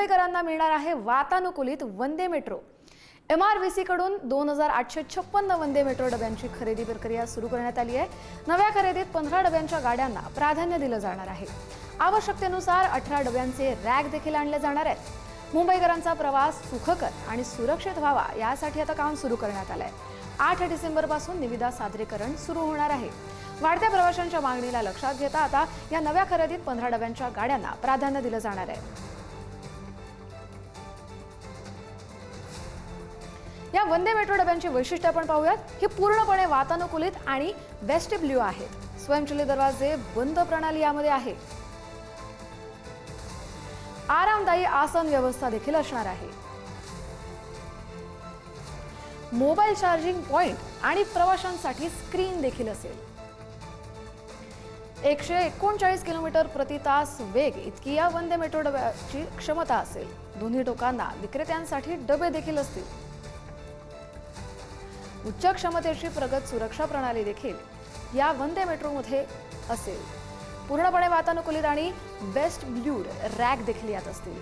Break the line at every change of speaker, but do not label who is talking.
मुंबईकरांना मिळणार आहे वातानुकूलित Vande metro. M R V सीकडून दोन हजार आठशे छप्पन्न वंदे मेट्रो डब्यांची खरेदी प्रक्रिया सुरू करण्यात आली आहे. नव्या खरेदीत पंधरा डब्यांच्या गाड्यांना प्राधान्य दिलं जाणार आहे. आवश्यकतेनुसार अठरा डब्यांचे रॅक देखील आणले जाणार आहेत. मुंबईकरांचा प्रवास सुखकर आणि सुरक्षित व्हावा यासाठी आता काम सुरू करण्यात आलं आहे आठ डिसेंबरपासून निविदा सादरीकरण सुरू होणार आहे. वाढत्या प्रवाशांच्या मागणीला लक्षात घेता आता या नव्या खरेदीत पंधरा डब्यांच्या गाड्यांना प्राधान्य दिलं जाणार आहे. या वंदे मेट्रो डब्यांची वैशिष्ट्य आपण पाहूयात. ही पूर्णपणे वातानुकूलित आणि वेस्टिब्ल्यू आहेत स्वयंचलित दरवाजे बंद प्रणाली यामध्ये आहे. आरामदायी आसन व्यवस्था देखील असणार आहे. मोबाईल चार्जिंग पॉइंट आणि प्रवाशांसाठी स्क्रीन देखील असेल. एकशे एकोणचाळीस किलोमीटर प्रति तास वेग इतकी या वंदे मेट्रो डब्याची क्षमता असेल. दोन्ही टोकांना विक्रेत्यांसाठी डबे देखील असतील. उच्च क्षमतेची प्रगत सुरक्षा प्रणाली देखील या वंदे मेट्रोमध्ये असेल. पूर्णपणे वातानुकूलित आणि वेस्ट ब्ल्यूड रॅक देखील यात असतील.